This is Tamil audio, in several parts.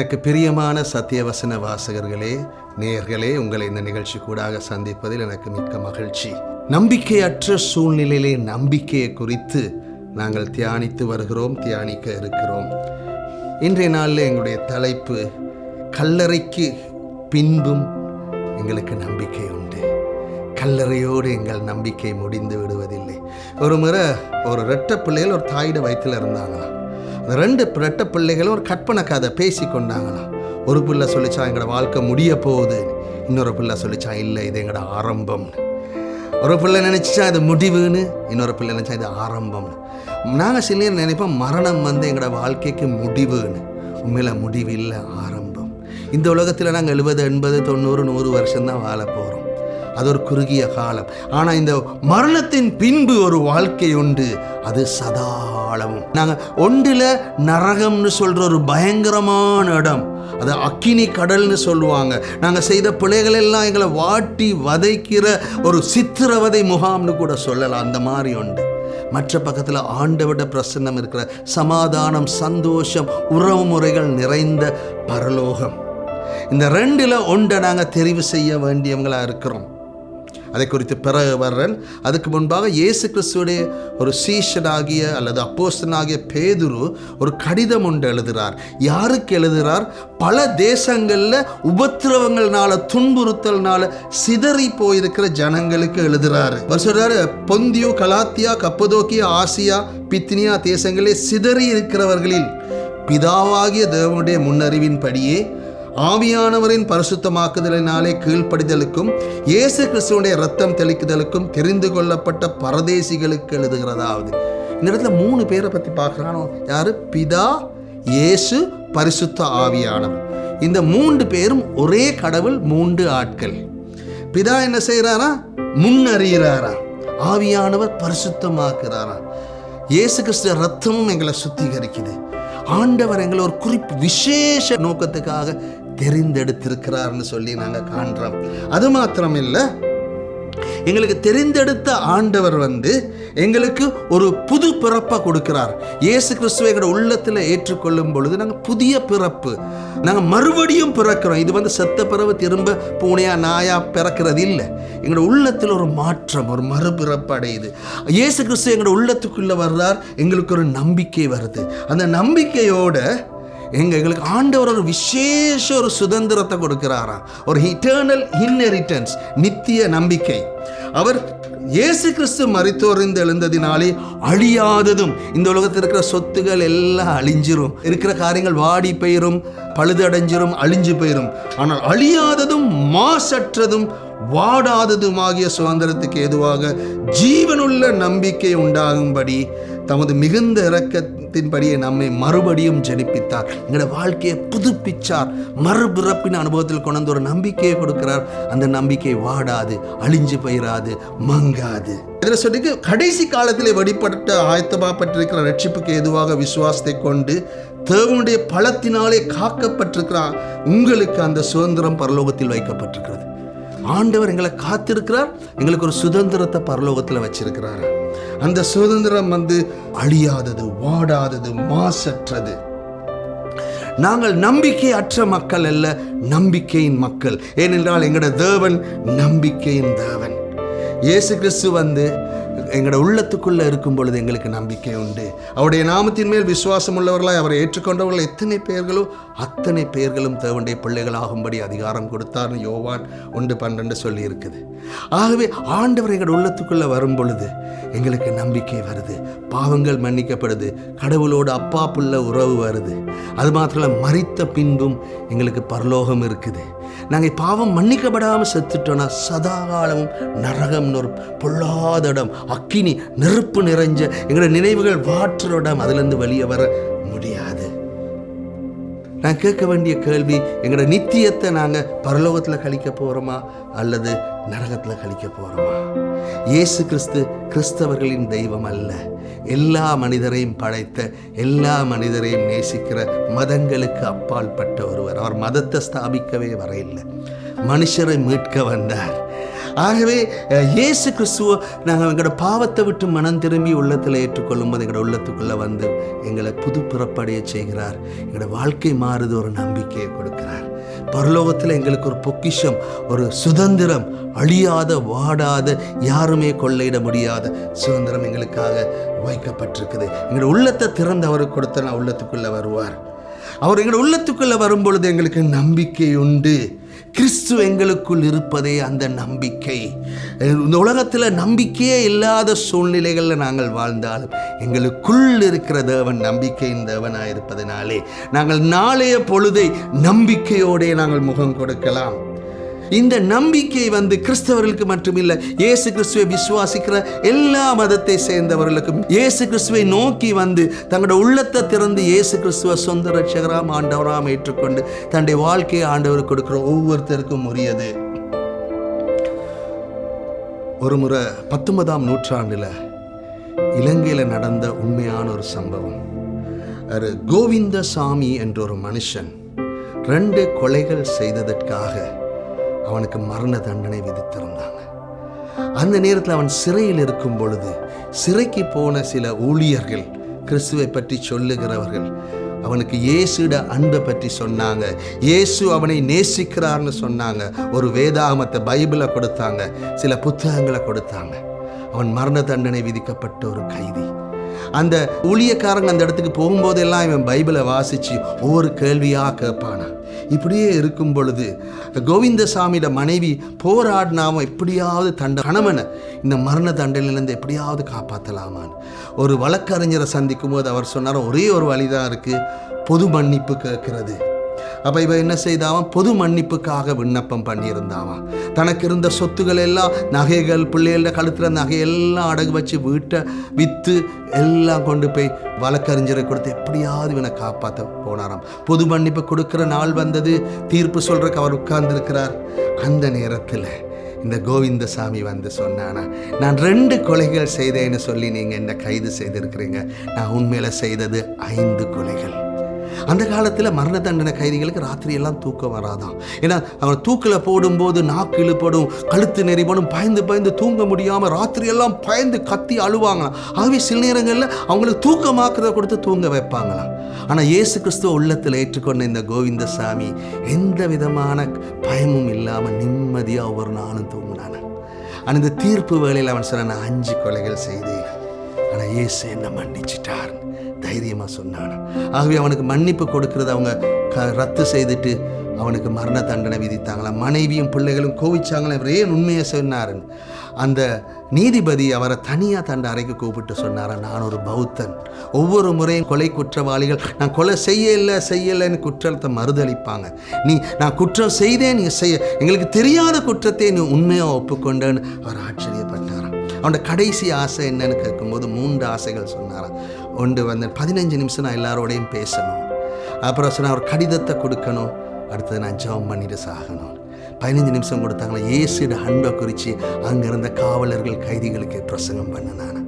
எனக்கு பிரியமான சத்தியவசன வாசகர்களே நேயர்களே உங்களை இந்த நிகழ்ச்சி கூடாக சந்திப்பதில் எனக்கு மிக்க மகிழ்ச்சி. நம்பிக்கையற்ற சூழ்நிலையிலே நம்பிக்கையை குறித்து நாங்கள் தியானித்து வருகிறோம் தியானிக்க இருக்கிறோம். இன்றைய நாளில் எங்களுடைய தலைப்பு கல்லறைக்கு பின்பும் எங்களுக்கு நம்பிக்கை உண்டு. கல்லறையோடு எங்கள் நம்பிக்கை முடிந்து விடுவதில்லை. ஒரு முறை ஒரு ரெட்ட பிள்ளைகள் ஒரு தாயிட வயிற்றில் இருந்தாங்களாம். ரெண்டு பிரட்ட பிள்ளைகளும் ஒரு கற்பனை கதை பேசி கொண்டாங்களாம் ஒரு பிள்ளை சொல்லிச்சா எங்களோட வாழ்க்கை முடிய போகுது. இன்னொரு பிள்ளை சொல்லிச்சா இல்லை இது எங்களோட ஆரம்பம்னு. ஒரு பிள்ளை நினச்சிச்சா இது முடிவுன்னு. இன்னொரு பிள்ளை நினச்சா இது ஆரம்பம்னு. நாங்கள் சில நேரம் நினைப்போம் மரணம் வந்து எங்களோட வாழ்க்கைக்கு முடிவுன்னு. உண்மையில் முடிவு இல்லை ஆரம்பம். இந்த உலகத்தில் நாங்கள் எழுபது எண்பது தொண்ணூறு நூறு வருஷம்தான் வாழ போகிறோம் அது ஒரு குறுகிய காலம். ஆனால் இந்த மரணத்தின் பின்பு ஒரு வாழ்க்கை உண்டு. அது சதா வாழவும். நாங்கள் ஒன்றில் நரகம்னு சொல்கிற ஒரு பயங்கரமான இடம். அது அக்கினி கடல்னு சொல்லுவாங்க. நாங்கள் செய்த பிள்ளைகள் எல்லாம் எங்களை வாட்டி வதைக்கிற ஒரு சித்திரவதை முகாம்னு கூட சொல்லலாம். அந்த மாதிரி உண்டு. மற்ற பக்கத்தில் ஆண்டவிட பிரசன்னம் இருக்கிற சமாதானம் சந்தோஷம் உறவு முறைகள் நிறைந்த பரலோகம். இந்த ரெண்டில் ஒன்றை நாங்கள் தெரிவு செய்ய வேண்டியவங்களாக இருக்கிறோம். அதை குறித்து பிறகு வர்றேன். அதுக்கு முன்பாக இயேசு கிறிஸ்துடைய ஒரு சீஷனாகிய அல்லது அப்போஸ்தனாகிய பேதுரு ஒரு கடிதம் ஒன்று எழுதுகிறார். யாருக்கு எழுதுகிறார்? பல தேசங்களில் உபத்திரவங்கள்னால துன்புறுத்தல்னால சிதறி போயிருக்கிற ஜனங்களுக்கு எழுதுறாரு. அவர் சொல்றாரு பொந்தியோ கலாத்தியா கப்பதோக்கியா ஆசியா பித்னியா தேசங்களே சிதறி இருக்கிறவர்களில் பிதாவாகிய தேவனுடைய முன்னறிவின்படியே ஆவியானவரின் பரிசுத்தமாக்குதலினாலே கீழ்ப்படிதலுக்கும் இயேசு கிறிஸ்துவனுடைய ரத்தம் தெளிக்குதலுக்கும் தெரிந்து கொள்ளப்பட்ட பரதேசிகளுக்கு எழுதுகிறதாவது. இந்த இடத்துல மூணு பேரை பற்றி பார்க்குறானோ? யாரு? பிதா இயேசு பரிசுத்த ஆவியானவர். இந்த மூன்று பேரும் ஒரே கடவுள் மூன்று ஆட்கள். பிதா என்ன செய்கிறாரா முன்னறிகிறாரா. ஆவியானவர் பரிசுத்தமாக்குறாரா. இயேசு கிறிஸ்து ரத்தமும் எங்களை சுத்திகரிக்குது. ஆண்டவர் எங்களை ஒரு குறிப்பு விசேஷ நோக்கத்துக்காக தெரிந்தெடுத்திருக்கிறார்னு சொல்லி நாங்கள் காண்றோம். அது மாத்திரம் இல்லை எங்களுக்கு தெரிந்தெடுத்த ஆண்டவர் வந்து எங்களுக்கு ஒரு புது பிறப்பை கொடுக்கிறார். இயேசு கிறிஸ்துவை எங்களோட உள்ளத்தில் ஏற்றுக்கொள்ளும் பொழுது நாங்கள் புதிய பிறப்பு நாங்கள் மறுபடியும் பிறக்கிறோம். இது வந்து செத்த பிறவு திரும்ப பூனையா நாயா பிறக்கிறது இல்லை. எங்களோட உள்ளத்தில் ஒரு மாற்றம் ஒரு மறுபிறப்பு அடையுது. இயேசு கிறிஸ்துவ எங்களோட உள்ளத்துக்குள்ளே வர்றார் எங்களுக்கு ஒரு நம்பிக்கை வருது. அந்த நம்பிக்கையோட எங்க எங்களுக்கு ஆண்டவர் ஒரு விசேஷ ஒரு சுதந்திரத்தை கொடுக்கிறாராம் ஒரு இட்டர்னல் இன்ஹெரிட்டன்ஸ் நித்திய நம்பிக்கை. அவர் இயேசு கிறிஸ்து மறித்தோர்ந்து எழுந்ததினாலே அழியாததும் இந்த உலகத்தில் இருக்கிற சொத்துகள் எல்லாம் அழிஞ்சிரும். இருக்கிற காரியங்கள் வாடி போயிரும் பழுதடைஞ்சிரும் அழிஞ்சு போயிரும். ஆனால் அழியாததும் மாசற்றதும் வாடாததுமாகிய சுதந்திரத்துக்கு ஏதுவாக ஜீவனுள்ள நம்பிக்கை உண்டாகும்படி தமது மிகுந்த இரக்கத்தின்படியே நம்மை மறுபடியும் ஜெனிப்பித்தார். எங்களோட வாழ்க்கையை புதுப்பிச்சார். மறுபிறப்பின் அனுபவத்தில் கொண்டு வந்து ஒரு நம்பிக்கையை கொடுக்கிறார். அந்த நம்பிக்கை வாடாது அழிஞ்சு போயிடாது மங்காது. இதில் சொல்லிக்கு கடைசி காலத்தில் வெளிப்பட்ட ஆயத்தமாப்பட்டிருக்கிற ரட்சிப்புக்கு எதுவாக விசுவாசத்தை கொண்டு தேவனுடைய பலத்தினாலே காக்கப்பட்டிருக்கிறான் உங்களுக்கு அந்த சுதந்திரம் பரலோகத்தில் வைக்கப்பட்டிருக்கிறது. ஆண்டவர் எங்களை காத்திருக்கிறார். எங்களுக்கு ஒரு சுதந்திரத்தை பரலோகத்தில் வச்சிருக்கிறார். அந்த சுதந்திரம் வந்து அழியாதது வாடாதது மாசற்றது. நாங்கள் நம்பிக்கை அற்ற மக்கள் அல்ல நம்பிக்கையின் மக்கள். ஏனென்றால் எங்களோட தேவன் நம்பிக்கையின் தேவன். இயேசு கிறிஸ்து வந்து எங்களோட உள்ளத்துக்குள்ளே இருக்கும் பொழுது எங்களுக்கு நம்பிக்கை உண்டு. அவருடைய நாமத்தின் மேல் விசுவாசம் உள்ளவர்களாய் அவரை ஏற்றுக்கொண்டவர்கள் எத்தனை பேர்களோ அத்தனை பேர்களும் தேவனுடைய பிள்ளைகளாகும்படி அதிகாரம் கொடுத்தார்னு யோவான் ஒன்று பன்னெண்டு சொல்லி இருக்குது ஆகவே ஆண்டவர் எங்களோட உள்ளத்துக்குள்ளே வரும் பொழுது எங்களுக்கு நம்பிக்கை வருது. பாவங்கள் மன்னிக்கப்படுது. கடவுளோட அப்பா புள்ள உறவு வருது. அது மாத்திரம் மறித்த பின்பும் எங்களுக்கு பரலோகம் இருக்குது. நாங்கள் பாவம் மன்னிக்கப்படாமல் செத்துட்டோன்னா சதாகாலமும் நரகம் ஒரு பொல்லாத இடம் அக்கினி நெருப்பு நிறைஞ்ச எங்களோட நினைவுகள் வாற்றுற இடம். அதுலேருந்து வெளியே வர முடியாது. நான் கேட்க வேண்டிய கேள்வி எங்களோட நித்தியத்தை நாங்கள் பரலோகத்தில் கழிக்க போகிறோமா அல்லது நரகத்தில் கழிக்க போகிறோமா இயேசு கிறிஸ்து கிறிஸ்தவர்களின் தெய்வம் அல்ல. எல்லா மனிதரையும் படைத்த எல்லா மனிதரையும் நேசிக்கிற மதங்களுக்கு அப்பால் பட்ட ஒருவர். அவர் மதத்தை ஸ்தாபிக்கவே வரையில்லை. மனுஷரை மீட்க வந்தார். ஆகவே இயேசு கிறிஸ்துவ நாங்கள் எங்களோட பாவத்தை விட்டு மனம் திரும்பி உள்ளத்தில் ஏற்றுக்கொள்ளும் போது எங்களோட உள்ளத்துக்குள்ளே வந்து எங்களை புது பிறப்படைய செய்கிறார். எங்களோட வாழ்க்கை மாறுது ஒரு நம்பிக்கையை கொடுக்கிறார். பரலோகத்தில் எங்களுக்கு ஒரு பொக்கிஷம் ஒரு சுதந்திரம் அழியாத வாடாத யாருமே கொள்ளையிட முடியாத சுதந்திரம் எங்களுக்காக வைக்கப்பட்டிருக்குது. எங்களோட உள்ளத்தை திறந்து அவருக்கு கொடுத்த நான் உள்ளத்துக்குள்ளே வருவார். அவர் எங்களோட உள்ளத்துக்குள்ளே வரும்பொழுது எங்களுக்கு நம்பிக்கை உண்டு. கிறிஸ்து எங்களுக்குள் இருப்பதே அந்த நம்பிக்கை. இந்த உலகத்தில் நம்பிக்கையே இல்லாத சூழ்நிலைகளில் நாங்கள் வாழ்ந்தாலும் எங்களுக்குள் இருக்கிற தேவன் நம்பிக்கையின் தேவனாக இருப்பதனாலே நாங்கள் நாளைய பொழுதை நம்பிக்கையோடே நாங்கள் முகம் கொடுக்கலாம். இந்த நம்பிக்கை வந்து கிறிஸ்தவர்களுக்கு மட்டுமில்லை. இயேசு கிறிஸ்துவை விசுவாசிக்கிற எல்லா மதத்தை சேர்ந்தவர்களுக்கும் இயேசு கிறிஸ்துவை நோக்கி வந்து தங்களோட உள்ளத்தை திறந்து இயேசு கிறிஸ்துவ சொந்த ரட்சகராம் ஆண்டவராம் ஏற்றுக்கொண்டு தன்னுடைய வாழ்க்கையை ஆண்டவர் கொடுக்கிற ஒவ்வொருத்தருக்கும் உரியது. ஒரு முறை பத்தொன்பதாம் நூற்றாண்டில் இலங்கையில் நடந்த உண்மையான ஒரு சம்பவம். ஒரு கோவிந்தசாமி என்ற ஒரு மனுஷன் ரெண்டு கொலைகள் செய்ததற்காக அவனுக்கு மரண தண்டனை விதித்திருந்தாங்க. அந்த நேரத்தில் அவன் சிறையில் இருக்கும் பொழுது சிறைக்கு போன சில ஊழியர்கள் கிறிஸ்துவை பற்றி சொல்லுகிறவர்கள் அவனுக்கு இயேசுட அன்பை பற்றி சொன்னாங்க. இயேசு அவனை நேசிக்கிறார்னு சொன்னாங்க. ஒரு வேதாகமத்தை பைபிளை கொடுத்தாங்க. சில புத்தகங்களை கொடுத்தாங்க. அவன் மரண தண்டனை விதிக்கப்பட்ட ஒரு கைதி. அந்த ஊழியக்காரங்க அந்த இடத்துக்கு போகும்போதெல்லாம் இவன் பைபிளை வாசித்து ஒவ்வொரு கேள்வியாக கேட்பானா. இப்படியே இருக்கும் பொழுது கோவிந்தசாமியோட மனைவி போராடினாம எப்படியாவது தண்ட கணவனை இந்த மரண தண்டனையிலேருந்து எப்படியாவது காப்பாற்றலாமான்னு ஒரு வழக்கறிஞரை சந்திக்கும் போது அவர் சொன்னார் ஒரே ஒரு வழிதான் இருக்குது பொது மன்னிப்பு கேட்கறது. அப்போ இவன் என்ன செய்தாவான்? பொது மன்னிப்புக்காக விண்ணப்பம் பண்ணியிருந்தாவான். தனக்கு இருந்த சொத்துக்கள் எல்லாம் நகைகள் பிள்ளைகளோட கழுத்தில் நகையெல்லாம் அடகு வச்சு வீட்டை விற்று எல்லாம் கொண்டு போய் வழக்கறிஞரை கொடுத்து எப்படியாவது இவனை காப்பாற்ற போனாராம். பொது மன்னிப்பு கொடுக்குற நாள் வந்தது. தீர்ப்பு சொல்கிறக்கு அவர் உட்கார்ந்துருக்கிறார். அந்த நேரத்தில் இந்த கோவிந்தசாமி வந்து சொன்னானா நான் ரெண்டு கொலைகள் செய்தேன்னு சொல்லி நீங்கள் என்னை கைது செய்திருக்கிறீங்க. நான் உண்மையில் செய்தது ஐந்து கொலைகள். அந்த காலத்தில் மரண தண்டனை கைதிகளுக்கு ராத்திரியெல்லாம் தூக்கம் வராதாம். ஏன்னா அவன் தூக்கில் போடும்போது நாக்கு இழுப்படும் கழுத்து நெறிப்படும் பயந்து பயந்து தூங்க முடியாமல் ராத்திரியெல்லாம் பயந்து கத்தி அழுவாங்களாம். ஆகவே சில நேரங்களில் அவங்களுக்கு தூக்கமாக்குறத கொடுத்து தூங்க வைப்பாங்களாம். ஆனால் இயேசு கிறிஸ்துவ உள்ளத்தில் ஏற்றுக்கொண்ட இந்த கோவிந்தசாமி எந்த விதமான பயமும் இல்லாமல் நிம்மதியாக ஒவ்வொரு நாளும் தூங்கினான். ஆனால் இந்த தீர்ப்பு வேளையில் அவன் சொன்ன "நான் அஞ்சு கொலைகள் செய்தேன். ஆனால் இயேசு என்ன மன்னிச்சிட்டார். தைரியமாக சொன்னான். ஆகவே அவனுக்கு மன்னிப்பு கொடுக்கறது அவங்க க ரத்து செய்துட்டு அவனுக்கு மரண தண்டனை விதித்தாங்களாம். மனைவியும் பிள்ளைகளும் கோவிச்சாங்களாம். இவர் ஏன் உண்மையை சொன்னாருன்னு. அந்த நீதிபதி அவரை தனியாக தண்ட அறைக்கு கூப்பிட்டு சொன்னாரா நான் ஒரு பௌத்தன். ஒவ்வொரு முறையும் கொலை குற்றவாளிகள் நான் கொலை செய்யலை செய்யலைன்னு குற்றத்தை மறுதளிப்பாங்க. நீ நான் குற்றம் செய்தேன் நீ செய்ய எங்களுக்கு தெரியாத குற்றத்தை நீ உண்மையாக ஒப்புக்கொண்டேன்னு அவர் ஆச்சரியப்பட்டாராம். அவனோட கடைசி ஆசை என்னன்னு கேட்கும்போது மூன்று ஆசைகள் சொன்னாராம். ஒன்று வந்து பதினஞ்சு நிமிஷம் நான் எல்லாரோடையும் பேசணும். அப்புறம் சொன்னால் ஒரு கடிதத்தை கொடுக்கணும். அடுத்தது நான் ஜெபம் பண்ணிட்டு சாகணும். பதினஞ்சு நிமிஷம் கொடுத்தாங்களா ஏசியோட அன்பை குறித்து அங்கே இருந்த காவலர்கள் கைதிகளுக்கு பிரசங்கம் பண்ணினான்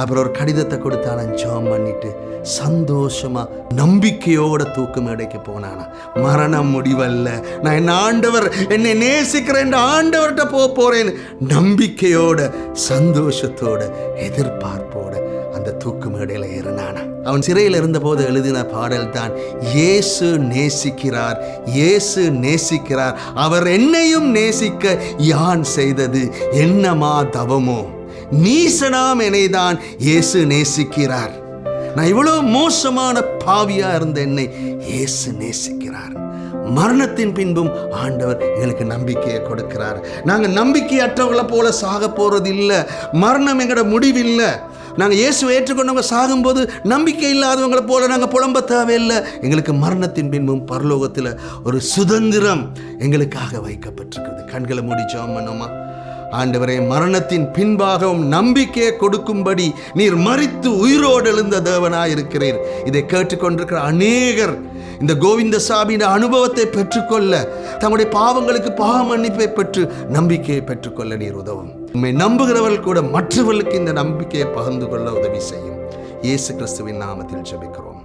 அப்புறம் ஒரு கடிதத்தை கொடுத்தா நான் ஜெபம் பண்ணிட்டு சந்தோஷமாக நம்பிக்கையோட தூக்கு மேடைக்கு போனானா. மரணம் முடிவல்ல. நான் என் ஆண்டவர் என்னை நேசிக்கிற என் ஆண்டவர்கிட்ட போக போகிறேன் நம்பிக்கையோட சந்தோஷத்தோட எதிர்பார்ப்போட அந்த தூக்கு மேடையில் ஏறினானா? அவன் சிறையில் இருந்தபோது எழுதின பாடல் தான் இயேசு நேசிக்கிறார் இயேசு நேசிக்கிறார். அவர் என்னையும் நேசிக்க யான் செய்தது? என்னமா தவமோ? நீசனாம் என்னைதான் இயேசு நேசிக்கிறார். நான் இவ்வளோ மோசமான பாவியா இருந்த என்னை இயேசு நேசிக்கிறார். மரணத்தின் பின்பும் ஆண்டவர் எங்களுக்கு நம்பிக்கையை கொடுக்கிறார். நாங்கள் நம்பிக்கையற்றவர்களை போல சாக போகிறது இல்லை மரணம் எங்களோட முடிவில்லை. நாங்கள் இயேசுவை ஏற்றுக்கொண்டவங்க சாகும்போது நம்பிக்கை இல்லாதவங்களை போல நாங்கள் புலம்ப தேவையில்லை. எங்களுக்கு மரணத்தின் பின்பும் பரலோகத்தில் ஒரு சுதந்திரம் எங்களுக்காக வைக்கப்பட்டிருக்கிறது. கண்களை மூடி பண்ணோமா? ஆண்டவரே மரணத்தின் பின்பாகவும் நம்பிக்கையை கொடுக்கும்படி நீர் மறித்து உயிரோடு எழுந்த தேவனாக இருக்கிறீர். இதை கேட்டுக்கொண்டிருக்கிற அநேகர் இந்த கோவிந்தசாமியின் அனுபவத்தை பெற்றுக்கொள்ள தம்முடைய பாவங்களுக்கு பாவ மன்னிப்பை பெற்று நம்பிக்கையை பெற்றுக்கொள்ள நீர் உதவும். உண்மை நம்புகிறவர்கள் கூட மற்றவர்களுக்கு இந்த நம்பிக்கையை பகிர்ந்து கொள்ள உதவி செய்யும். இயேசு கிறிஸ்துவின் நாமத்தில் ஜெபிக்கிறோம்.